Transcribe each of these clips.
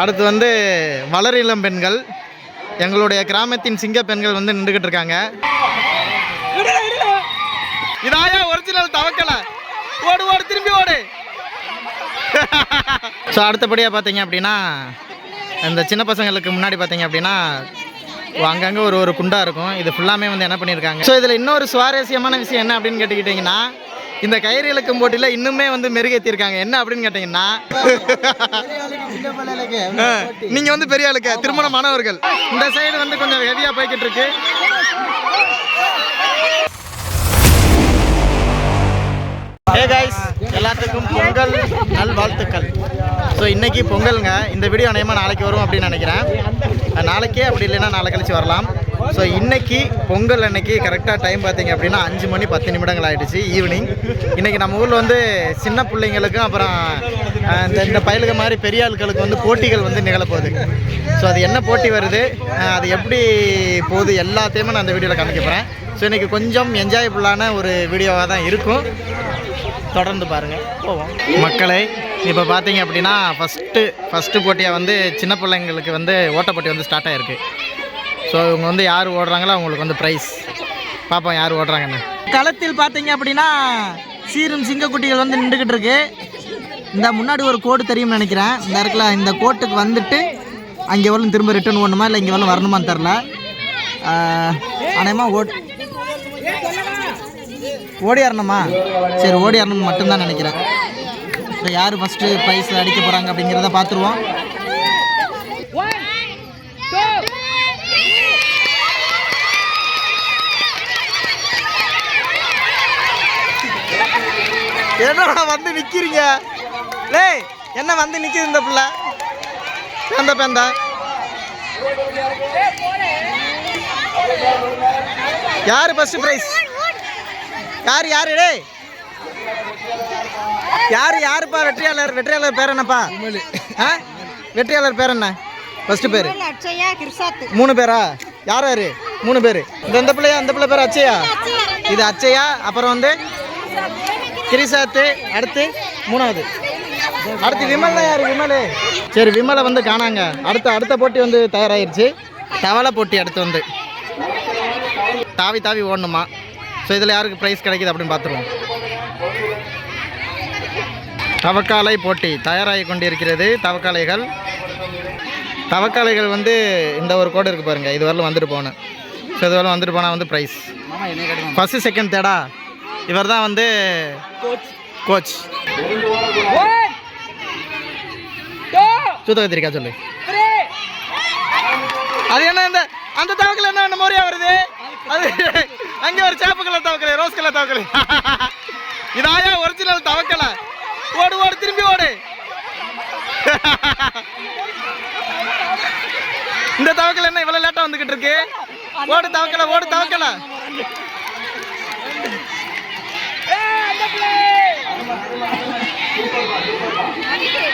அடுத்து வந்து வளர் இளம் பெண்கள். எங்களுடைய கிராமத்தின் சிங்க பெண்கள் வந்து நின்றுக்கிட்டு இருக்காங்க. இதாயா ஒரிஜினல் தவக்கல. ஓடு ஓடு திரும்பி ஓடு. ஸோ அடுத்தபடியாக பார்த்தீங்க அப்படின்னா இந்த சின்ன பசங்களுக்கு முன்னாடி பார்த்தீங்க அப்படின்னா அங்கங்கே ஒரு ஒரு குண்டா இருக்கும். இது ஃபுல்லாமே வந்து என்ன பண்ணியிருக்காங்க? ஸோ இதில் இன்னொரு சுவாரஸ்யமான விஷயம் என்ன அப்படின்னு கேட்டுக்கிட்டிங்கன்னா இந்த கயிறு இலக்கம் போட்டியில் இன்னுமே வந்து மெருகேற்றிருக்காங்க என்ன அப்படின்னு கேட்டிங்கன்னா நீங்கள் வந்து பெரிய ஆளுக்கு திருமணமானவர்கள் இந்த சைடு வந்து கொஞ்சம் ஹெவியாக போய்கிட்டு இருக்கு ஹே காய்ஸ் எல்லாத்துக்கும் பொங்கல் நல்வாழ்த்துக்கள். ஸோ இன்னைக்கு பொங்கலுங்க. இந்த வீடியோ நேயமாக நாளைக்கு வரும் அப்படின்னு நினைக்கிறேன். நாளைக்கே அப்படி இல்லைன்னா நாளை கழிச்சு வரலாம். ஸோ இன்னைக்கு பொங்கல் அன்னைக்கு கரெக்டாக டைம் பார்த்தீங்க அப்படின்னா அஞ்சு மணி பத்து நிமிடங்கள் ஆகிடுச்சு ஈவினிங் இன்னைக்கு நம்ம ஊரில் வந்து சின்ன பிள்ளைங்களுக்கும் அப்புறம் இந்த இந்த பயலுக மாதிரி பெரிய ஆட்களுக்கு வந்து போட்டிகள் வந்து நிகழப்போகுது. ஸோ அது என்ன போட்டி வருது? அது எப்படி போகுது? எல்லாத்தையுமே நான் அந்த வீடியோவில் காமிக்க போகிறேன் ஸோ இன்னைக்கு கொஞ்சம் என்ஜாயபுல்லான ஒரு வீடியோவாக தான் இருக்கும். தொடர்ந்து பாருங்கள் போவோம். மக்களை இப்போ பார்த்தீங்க அப்படின்னா ஃபஸ்ட்டு ஃபஸ்ட்டு போட்டியாக வந்து சின்ன பிள்ளைங்களுக்கு வந்து ஓட்டப்போட்டி வந்து ஸ்டார்ட் ஆகிருக்கு ஸோ இவங்க வந்து யார் ஓடுறாங்களோ அவங்களுக்கு வந்து ப்ரைஸ் பார்ப்போம் யார் ஓடுறாங்கன்னு. களத்தில் பார்த்தீங்க அப்படின்னா சீரும் சிங்கக்குட்டிகள் வந்து நின்றுக்கிட்டு இருக்கு. இந்த முன்னாடி ஒரு கோடு தெரியும்னு நினைக்கிறேன். இந்த இடத்துல இந்த கோட்டுக்கு வந்துட்டு அங்கே வரலும் திரும்ப ரிட்டர்ன் ஓடணுமா இல்லை இங்கே வரலும் வரணுமான்னு தெரில அநேகமாக ஓட் ஓடியாரணுமா சரி ஓடியாரணும் மட்டும்தான் நினைக்கிறேன். இப்போ யார் ஃபஸ்ட்டு ப்ரைஸில் அடிக்க போகிறாங்க அப்படிங்கிறத பார்த்துருவோம். என்னடா வந்து நிற்கிறீங்க லேய் என்ன வந்து நிற்கிது இந்த பிள்ளை? பேந்த பேந்த. யார் ஃபஸ்ட்டு ப்ரைஸ் யார் யார்? டேய். யார் யாருப்பா வெற்றியாளர்? வெற்றியாளர் பேர் என்னப்பா? ஆ? வெற்றியாளர் பேர் என்ன? ஃபர்ஸ்ட் பேர். மூணு பேரா? யார் யாரு? மூணு பேர். இந்த இந்த பிள்ளையா? அந்த பிள்ளை பேர் அச்சையா இது அச்சையா அப்புறம் வந்து கிரிசாத்து அடுத்து மூணாவது. அடுத்து விமல் தான் யார்? விமல். சரி விமலை வந்து காணாங்க. அடுத்த அடுத்த போட்டி வந்து தயாராகிருச்சு தவளை போட்டி அடுத்து வந்து. தாவி தாவி ஓடணுமா? ஸோ இதில் யாருக்கு ப்ரைஸ் கிடைக்குது அப்படின்னு பார்த்துருவோம். தவக்காலை போட்டி தயாராகி கொண்டிருக்கிறது தவக்காலைகள். தவக்காலைகள் வந்து இந்த ஒரு கோடு இருக்குது பாருங்கள் இது வந்துட்டு போனேன் ஸோ இது வரலும் வந்துட்டு போனால் வந்து ப்ரைஸ் ஃபஸ்ட்டு செகண்ட் தேர்டா இவர் தான் வந்து கோச் சூத்த கத்திரிக்கா சொல்லு. அது என்ன இந்த அந்த தவக்கல என்ன என்ன மோரியா வருது? அது அங்கே ஒரு சேப்பு கலர் தவக்கலை ரோஸ் கலர் தவக்கலை. இதாயா ஒரிஜினல் தவக்கலை. ஓடு ஓடு திரும்பி ஓடு. இந்த தவக்கலை என்ன இவ்வளோ லேட்டாக வந்துக்கிட்டு இருக்கு? ஓடு தவக்கலை ஓடு தவக்கலை.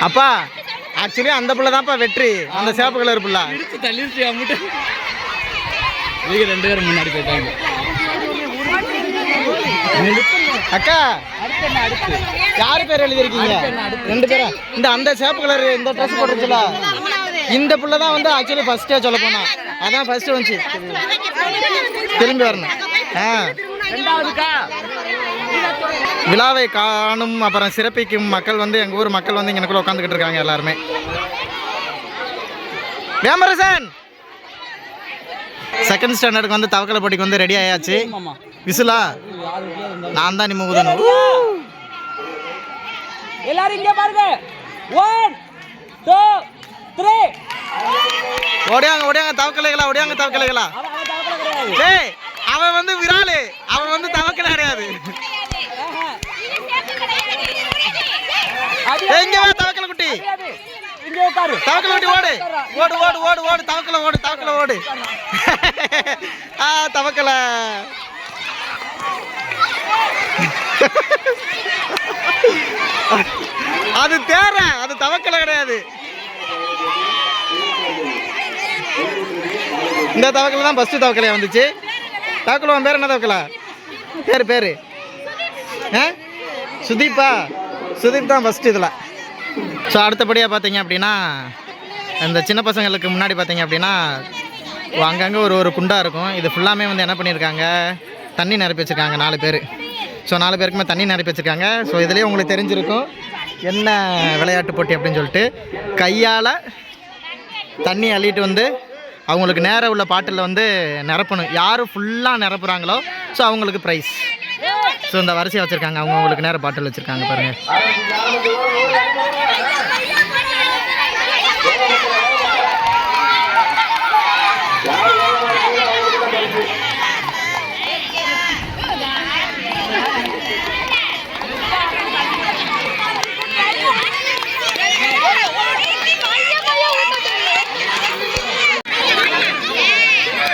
அப்பா ஆக்சுவலி அந்த பிள்ளை தான்ப்பா வெற்றி. அந்த சேப்பு கலர் பிள்ளை. தள்ளிருச்சு அம்முட்டு நீங்க ரெண்டு பேரும் முன்னாடி போயிட்டாங்க. அக்கா யாரு பேர் எழுதிருக்கீங்க ரெண்டு பேரா? இந்த அந்த சேப்பு கலர் இந்த ட்ரெஸ் போட்டுருச்சுல. இந்த புள்ள தான் வந்து ஆக்சுவலி ஃபர்ஸ்டே சொல்ல போனா. அதான் ஃபர்ஸ்ட் வந்துச்சு. திரும்பி வரணும். ஆ. விழாவை காணும் அப்புறம் சிறப்பிக்கும் மக்கள் வந்து எங்கள் ஊர் மக்கள் வந்து இங்கனக்குள்ள உட்காந்துக்கிட்டு இருக்காங்க எல்லாருமே. வேமரசன்! செகண்ட் ஸ்டாண்டர்டுக்கு வந்து தவக்கலை போட்டிக்கு வந்து ரெடி ஆயாச்சு. விசிலா நான் தான் நிம்ம ஊதணும். எல்லாரும் இங்க பாருங்க. ஒன் டூ த்ரீ ஓடியாங்க ஓடியாங்க தவக்கலைகளா ஓடியாங்க தவக்கலைகளா. டேய் அவன் வந்து விராலு. அவன் வந்து தவக்கலை கிடையாது. இங்க வா தவக்கலை குட்டி? இங்க உட்காரு. தவக்கலை குட்டி ஓடு. ஓடு ஓடு ஓடு ஓடு. தவக்கலை ஓடு தவக்கலை ஓடு. ஆ தவக்கலை. அது தேர அது தவக்கலை கிடையாது. இந்த தவக்கலை தான் ஃபஸ்ட்டு தவக்கலையா வந்துச்சு? தவக்கலை உன் பேர் என்ன தவக்கலா? பேர் பேர். ஆ? சுதீப்பா? சுதீப் தான் ஃபஸ்ட் இதில். ஸோ அடுத்தபடியாக பார்த்தீங்க அப்படின்னா அந்த சின்ன பசங்களுக்கு முன்னாடி பார்த்தீங்க அப்படின்னா அங்கங்கே ஒரு ஒரு குண்டாக இருக்கும். இது ஃபுல்லாமே வந்து என்ன பண்ணியிருக்காங்க தண்ணி நிரப்பி வச்சுருக்காங்க நாலு பேர். ஸோ நாலு பேருக்குமே தண்ணி நிரப்பி வச்சுருக்காங்க. ஸோ இதுலேயே உங்களுக்கு தெரிஞ்சிருக்கும் என்ன விளையாட்டு போட்டி அப்படின்னு சொல்லிட்டு. கையால் தண்ணி அள்ளிட்டு வந்து அவங்களுக்கு நேரம் உள்ள பாட்டில் வந்து நிரப்பணும். யார் ஃபுல்லாக நிரப்புகிறாங்களோ ஸோ அவங்களுக்கு ப்ரைஸ் ஸோ இந்த வரிசையை வச்சுருக்காங்க. அவங்க அவங்களுக்கு நேரம் பாட்டில் வச்சுருக்காங்க பாருங்கள்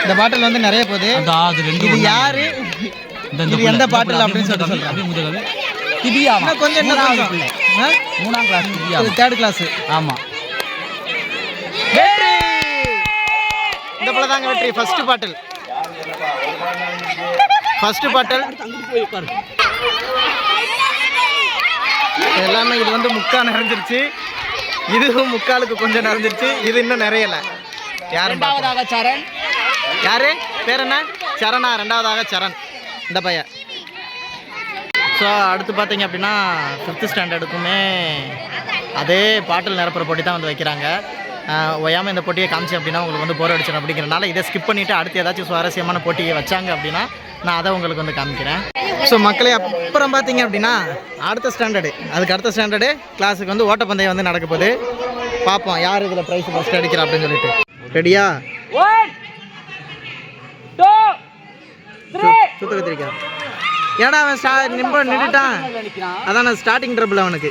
இந்த பாட்டில் வந்து நிறைய போகுது. அது ரெண்டு யாரு? இது எந்த பாட்டில் அப்படின்னு சொல்லிட்டு திவ்யா இன்னும் கொஞ்சம் கொஞ்சம். ஆ? மூணாம் கிளாஸ் திவ்யா இது தேர்ட் கிளாஸ் ஆமா. இந்த போல தாங்க வெற்றி. First bottle. First bottle. எல்லாமே இது வந்து முக்கா நிறைஞ்சிருச்சு. இதுவும் முக்காலுக்கு கொஞ்சம் நிறைஞ்சிருச்சு. இது இன்னும் நிறையல. யாரும் பார்ப்போம். இரண்டாவதாக சரண். யாரு? பேர் என்ன? சரணா. ரெண்டாவதாக சரண். இந்த பையன். ஸோ அடுத்து பார்த்தீங்க அப்படின்னா ஃபிஃப்த்து ஸ்டாண்டர்டுக்குமே அதே பாட்டில் நிரப்புற போட்டி தான் வந்து வைக்கிறாங்க. ஒய்யாமல் இந்த போட்டியை காமிச்சு அப்படின்னா உங்களுக்கு வந்து போர் அடிச்சிடும் அப்படிங்கிறனால இதை ஸ்கிப் பண்ணிவிட்டு அடுத்து ஏதாச்சும் சுவாரஸ்யமான போட்டியை வச்சாங்க அப்படின்னா நான் அதை உங்களுக்கு வந்து காமிக்கிறேன். ஸோ மக்களே அப்புறம் பார்த்தீங்க அப்படின்னா அடுத்த ஸ்டாண்டர்டு அதுக்கு அடுத்த ஸ்டாண்டர்டு கிளாஸுக்கு வந்து ஓட்டப்பந்தயம் வந்து நடக்க போகுது. பார்ப்போம் யார் இதில் ப்ரைஸ் ஃபஸ்ட் அடிக்கிறா அப்படின்னு சொல்லிட்டு. ரெடியா சுத்த ஏடா அவன் ஸ்டா நிம்ப நின்றுட்டான்? அதான் ஸ்டார்டிங் ட்ரபிள் அவனுக்கு.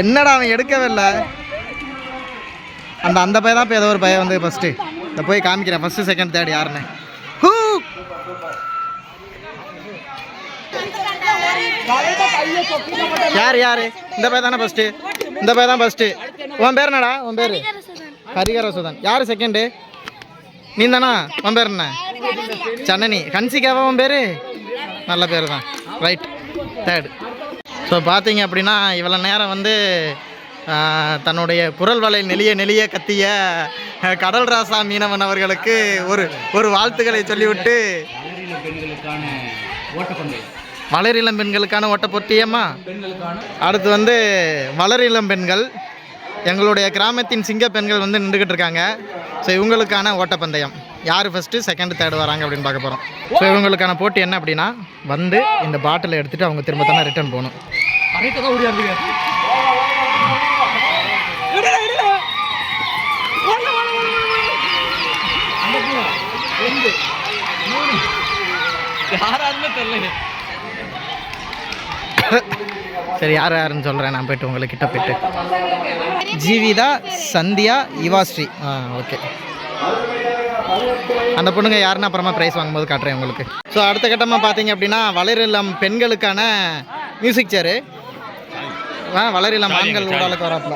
என்னடா அவன் எடுக்கவே இல்லை? அந்த அந்த பையன் தான் இப்போ ஏதோ ஒரு பையன் வந்து ஃபஸ்ட்டு இந்த போய் காமிக்கிறேன். ஃபஸ்ட்டு செகண்ட் தேர்ட் யாருன்னு. ஹூ! யார் யார்? இந்த பையன் தானே ஃபஸ்ட்டு இந்த பையன் தான் ஃபஸ்ட்டு உன் பேர் என்னடா? உன் பேர்? ஹரிகர சுதன் யார் செகண்டு நீ தானா உன் பேர் என்ன? சன்னனி. ஹன்சிகாவா உன் பேர்? நல்ல பேர் தான் ரைட் தேர்டு ஸோ பார்த்தீங்க அப்படின்னா இவ்வளோ நேரம் வந்து தன்னுடைய குரல் வலை நெளிய நெளிய கத்திய கடல் ராசா மீனவன் அவர்களுக்கு ஒரு ஒரு வாழ்த்துக்களை சொல்லிவிட்டு வளரிளம் பெண்களுக்கான ஓட்ட போட்டியம்மா? அடுத்து வந்து வளரிளம் பெண்கள். எங்களுடைய கிராமத்தின் சிங்க பெண்கள் வந்து நின்றுக்கிட்டு இருக்காங்க. ஸோ இவங்களுக்கான ஓட்டப்பந்தயம். யார் ஃபஸ்ட்டு செகண்ட் தேர்ட் வராங்க அப்படின்னு பார்க்க போகிறோம் ஸோ இவங்களுக்கான போட்டி என்ன அப்படின்னா வந்து இந்த பாட்டிலை எடுத்துகிட்டு அவங்க திரும்ப தானே ரிட்டர்ன் போகணும். யாராருமே தெரியல சரி யார் யாருன்னு சொல்கிறேன் நான் போயிட்டு உங்கள்கிட்ட போயிட்டு. ஜீவிதா சந்தியா யுவாஸ்ரீ ஆ ஓகே. அந்த பொண்ணுங்க யாருன்னு அப்புறமா ப்ரைஸ் வாங்கும்போது காட்டுறேன் உங்களுக்கு. ஸோ அடுத்த கட்டமாக பார்த்தீங்க அப்படின்னா வளரிளம் பெண்களுக்கான மியூசிக் சேரு ஆ வளரிளம் ஆண்கள் ஊடாளுக்கு வராப்புல.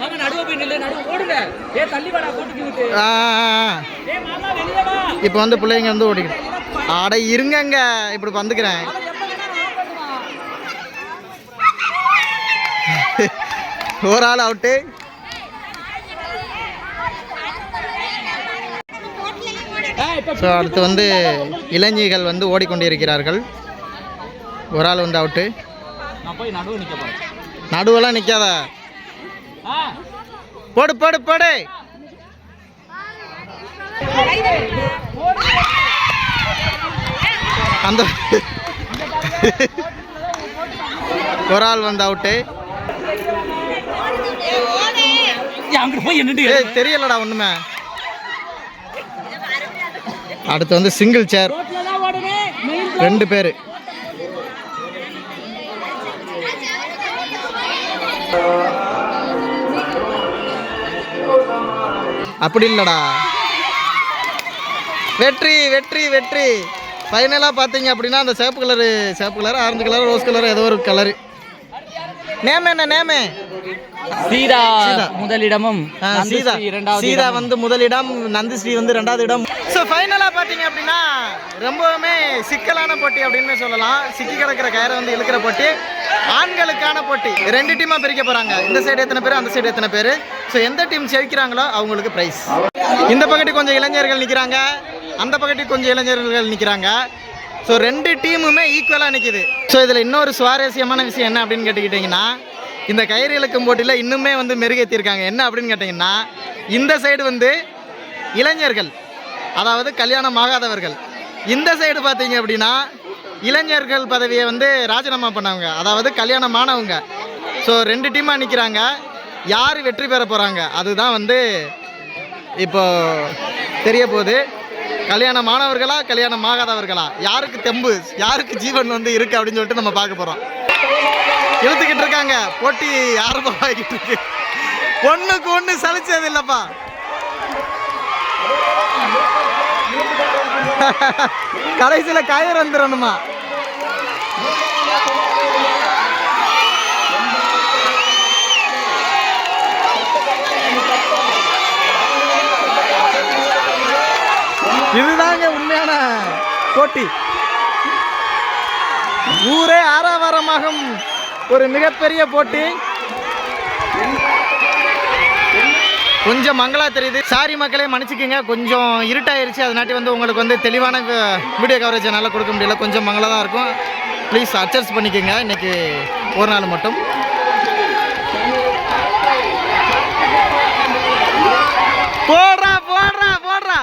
மாமா நடுவு போய் நில்லு நடுவு ஓடுங்க ஏ தள்ளி வாடா போட்டுக்கிட்டு ஆ ஆ, ஆ. ஏ மாமா வெளியே வா. இப்போ வந்து பிள்ளைங்க வந்து ஓடிக்கிட்டு அட இருங்கங்க. இப்படி வந்துக்கிறேன். ஒரு ஆள் அவுட்டு ஸோ அடுத்து வந்து இளைஞர்கள் வந்து ஓடிக்கொண்டிருக்கிறார்கள். ஒரு ஆள் வந்து அவுட்டு நடுவெல்லாம் நிற்காத போடு போடு போடு. அந்த ஒரு ஆள் வந்து அவுட்டு அங்கிட்டு போய் நின்று தெரியலடா ஒண்ணுமே. அடுத்து வந்து சிங்கிள் சேர் ரெண்டு பேர். அப்படி இல்லடா. வெற்றி வெற்றி வெற்றி. ஃபைனலாக பார்த்தீங்க அப்படின்னா அந்த சேப்பு கலரு சேப்பு colour orange colour rose colour ஏதோ ஒரு கலரு நேம் என்ன நேமு சீதா. முதலிடமும் சீதா. இரண்டாவது சீதா. வந்து முதலிடம் நந்திஸ்ரீ வந்து ரெண்டாவது இடம். ஸோ ஃபைனலாக பார்த்தீங்க அப்படின்னா ரொம்பவுமே சிக்கலான போட்டி அப்படின்னு சொல்லலாம். சிக்கி கிடக்கிற கயிறை வந்து இழுக்கிற போட்டி ஆண்களுக்கான போட்டி. ரெண்டு டீமாக பிரிக்க போகிறாங்க இந்த சைடு எத்தனை பேர் அந்த சைடு எத்தனை பேர்? ஸோ எந்த டீம் ஜெயிக்கிறாங்களோ அவங்களுக்கு ப்ரைஸ் இந்த பக்கத்து கொஞ்சம் இளைஞர்கள் நிற்கிறாங்க அந்த பக்கத்து கொஞ்சம் இளைஞர்கள் நிற்கிறாங்க ஸோ ரெண்டு டீமுமே ஈக்குவலாக நிற்கிது ஸோ இதில் இன்னொரு சுவாரஸ்யமான விஷயம் என்ன அப்படின்னு கேட்டுக்கிட்டிங்கன்னா இந்த கயிறு இழக்கும் போட்டியில் இன்னுமே வந்து மெருகேற்றிருக்காங்க என்ன அப்படின்னு கேட்டிங்கன்னா இந்த சைடு வந்து இளைஞர்கள் அதாவது கல்யாணம் ஆகாதவர்கள். இந்த சைடு பார்த்தீங்க அப்படின்னா இளைஞர்கள் பதவியை வந்து ராஜினாமா பண்ணவங்க அதாவது கல்யாணமானவங்க ஸோ ரெண்டு டீமாக நிற்கிறாங்க யார் வெற்றி பெற போகிறாங்க அதுதான் வந்து இப்போ தெரிய போகுது. கல்யாணம் கல்யாணம் ஆகாதவர்களா? யாருக்கு தெம்பு? யாருக்கு ஜீவன் வந்து இருக்குது அப்படின்னு சொல்லிட்டு நம்ம பார்க்க போகிறோம் இழுத்துக்கிட்டு இருக்காங்க. போட்டி ஆரம்பமாகிட்டு இருக்கு. ஒண்ணுக்கு ஒண்ணு சலிச்சது இல்லப்பா. கடைசியில கயிறு வந்துடணுமா இதுதாங்க உண்மையான போட்டி. ஊரே ஆரவாரமாகும். ஒரு மிகப்பெரிய போட்டி. கொஞ்சம் மங்களா தெரியுது. சாரி மக்களே மன்னிச்சுக்கோங்க. கொஞ்சம் இருட்டாயிருச்சு. அதனாட்டி வந்து உங்களுக்கு வந்து தெளிவான வீடியோ கவரேஜ் என்னால் கொடுக்க முடியல. கொஞ்சம் மங்களா தான் இருக்கும். ப்ளீஸ் அட்ஜஸ்ட் பண்ணிக்கோங்க. இன்னைக்கு ஒரு நாள் மட்டும். போடுறா போடுறா போடுறா.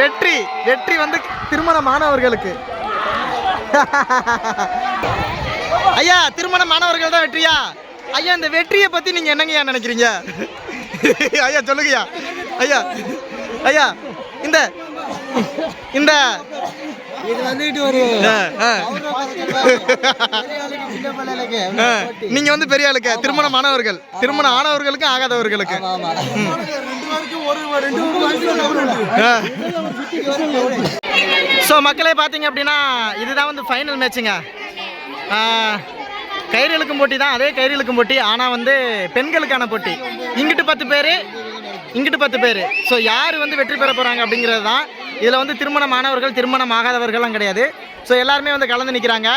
வெற்றி வெற்றி வந்து திருமணமானவர்களுக்கு ஐயா திருமணமானவர்கள் தான் வெற்றியா? ஐயா இந்த வெற்றியை பத்தி நீங்க என்னங்கய்யா நினைக்கிறீங்க? ஐயா சொல்லுங்கய்யா. ஐயா ஐயா இந்த இந்த இது வந்துட்டு ஒரு நீங்க வந்து பெரிய ஆளுக்கு திருமணமானவர்கள் திருமணம் ஆனவர்களுக்கு ஆகாதவர்களுக்கு. ஸோ மக்களே பார்த்தீங்க அப்படின்னா இதுதான் வந்து ஃபைனல் மேட்சுங்க கயிறு இழுக்கும் போட்டி தான் அதே கயிறு இழுக்கும் போட்டி. ஆனால் வந்து பெண்களுக்கான போட்டி. இங்கிட்டு பத்து பேர் இங்கிட்டு பத்து பேர். ஸோ யார் வந்து வெற்றி பெற போகிறாங்க அப்படிங்கிறது தான். இதில் வந்து திருமணமானவர்கள் திருமணம் ஆகாதவர்கள்லாம் கிடையாது. ஸோ எல்லாருமே வந்து கலந்து நிற்கிறாங்க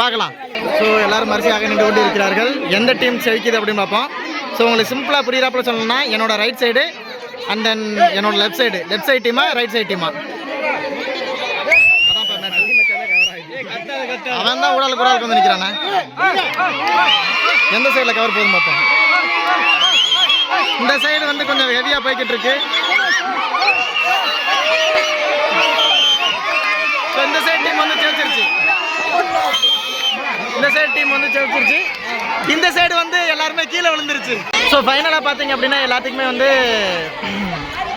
பார்க்கலாம். ஸோ எல்லோரும் வரிசையாக நின்று கொண்டு இருக்கிறார்கள் எந்த டீம் செழிக்குது அப்படின்னு பார்ப்போம். ஸோ உங்களுக்கு சிம்பிளாக புரியுறாப்புல சொல்லணும்னா என்னோடய ரைட் சைடு அண்ட் தென் என்னோடய லெஃப்ட் சைடு லெஃப்ட் சைடு டீமா ரைட் சைடு டீமா அவன் தான் ஊடால கூட வந்து நிற்கிறானே எந்த சைடில் கவர் போதும் பார்ப்போம். இந்த சைடு வந்து கொஞ்சம் ஹெவியாக போய்கிட்டு இருக்கு. இந்த சைடு டீம் வந்து ஜெயிச்சிருச்சு. இந்த சைடு டீம் வந்து ஜெயிச்சிருச்சு. இந்த சைடு வந்து எல்லாருமே கீழே விழுந்துருச்சு. ஸோ ஃபைனலாக பார்த்தீங்க அப்படின்னா எல்லாத்துக்குமே வந்து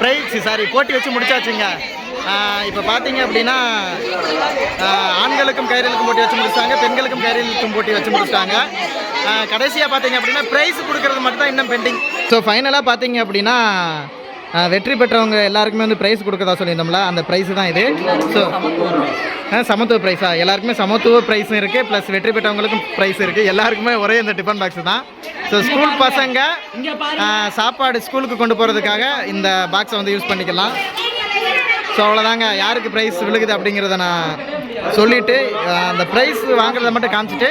ப்ரைஸ் சாரி போட்டி வச்சு முடிச்சாச்சுங்க. இப்போ பார்த்தீங்க அப்படின்னா ஆண்களுக்கும் கயிறுக்கும் போட்டி வச்சு முடிச்சிட்டாங்க பெண்களுக்கும் கயிறுக்கும் போட்டி வச்சு முடிச்சிட்டாங்க கடைசியாக பார்த்தீங்க அப்படின்னா ப்ரைஸ் கொடுக்கறது மட்டும் தான் இன்னும் பெண்டிங் ஸோ ஃபைனலாக பார்த்தீங்க அப்படின்னா வெற்றி பெற்றவங்க எல்லாருக்குமே வந்து ப்ரைஸ் கொடுக்கறதா சொல்லியிருந்தோம்ல அந்த ப்ரைஸ் தான் இது. ஸோ சமத்துவ ப்ரைஸா எல்லாருக்குமே சமத்துவ ப்ரைஸும் இருக்குது ப்ளஸ் வெற்றி பெற்றவங்களுக்கும் ப்ரைஸ் இருக்குது எல்லாருக்குமே ஒரே இந்த டிஃபன் பாக்ஸ் தான். ஸோ ஸ்கூல் பசங்க சாப்பாடு ஸ்கூலுக்கு கொண்டு போகிறதுக்காக இந்த பாக்ஸை வந்து யூஸ் பண்ணிக்கலாம். ஸோ அவ்வளோதாங்க யாருக்கு ப்ரைஸ் விழுகுது அப்படிங்கிறத நான் சொல்லிவிட்டு அந்த ப்ரைஸ் வாங்குறத மட்டும் காமிச்சிட்டு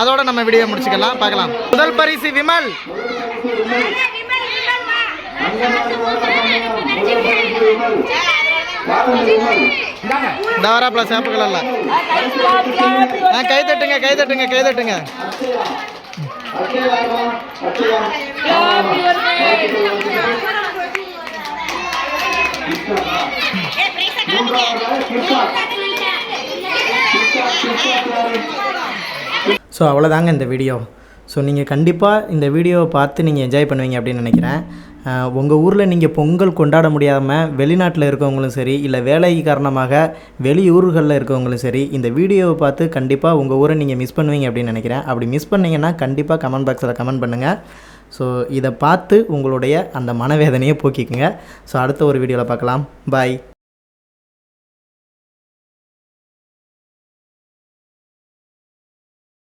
அதோட நம்ம வீடியோ முடிச்சுக்கலாம். பார்க்கலாம். முதல் பரிசு விமல். தாராப்ல சேப்புகள் அல்ல ஆ கை தட்டுங்க கை தட்டுங்க கை தட்டுங்க. ஸோ அவ்வளோதாங்க இந்த வீடியோ ஸோ நீங்கள் கண்டிப்பாக இந்த வீடியோவை பார்த்து நீங்கள் என்ஜாய் பண்ணுவீங்க அப்படின்னு நினைக்கிறேன். உங்கள் ஊரில் நீங்கள் பொங்கல் கொண்டாட முடியாமல் வெளிநாட்டில் இருக்கவங்களும் சரி இல்லை வேலை காரணமாக வெளியூர்களில் இருக்கவங்களும் சரி இந்த வீடியோவை பார்த்து கண்டிப்பாக உங்கள் ஊரை நீங்கள் மிஸ் பண்ணுவீங்க அப்படின்னு நினைக்கிறேன். அப்படி மிஸ் பண்ணிங்கன்னா கண்டிப்பாக கமெண்ட் பாக்ஸில் கமெண்ட் பண்ணுங்கள் ஸோ இதை பார்த்து உங்களுடைய அந்த மனவேதனையை போக்கிக்குங்க. ஸோ அடுத்த ஒரு வீடியோவில் பார்க்கலாம். பாய்